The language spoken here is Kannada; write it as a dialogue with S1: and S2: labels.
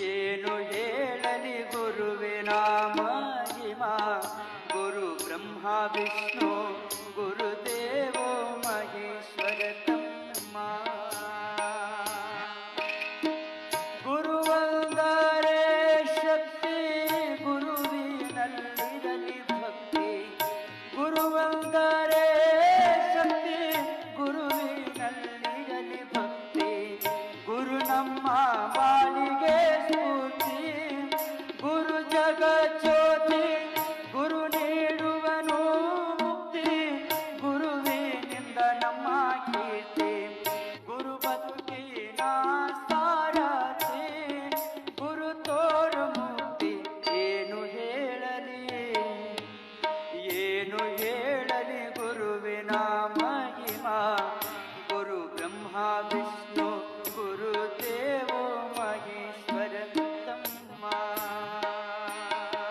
S1: ಏನು ಹೇಳಲಿ ಗುರುವೆ ನಾಮ ಗುರು ಬ್ರಹ್ಮ, ವಿಷ್ಣು, ಗುರುದೇವೋ, ಮಹೇಶ್ವರ, ತಮ್ಮ. ಮಾ ಶಕ್ತಿ ಭಕ್ತಿ. ಶಕ್ತಿ ಭಕ್ತಿ. ಗುರು মা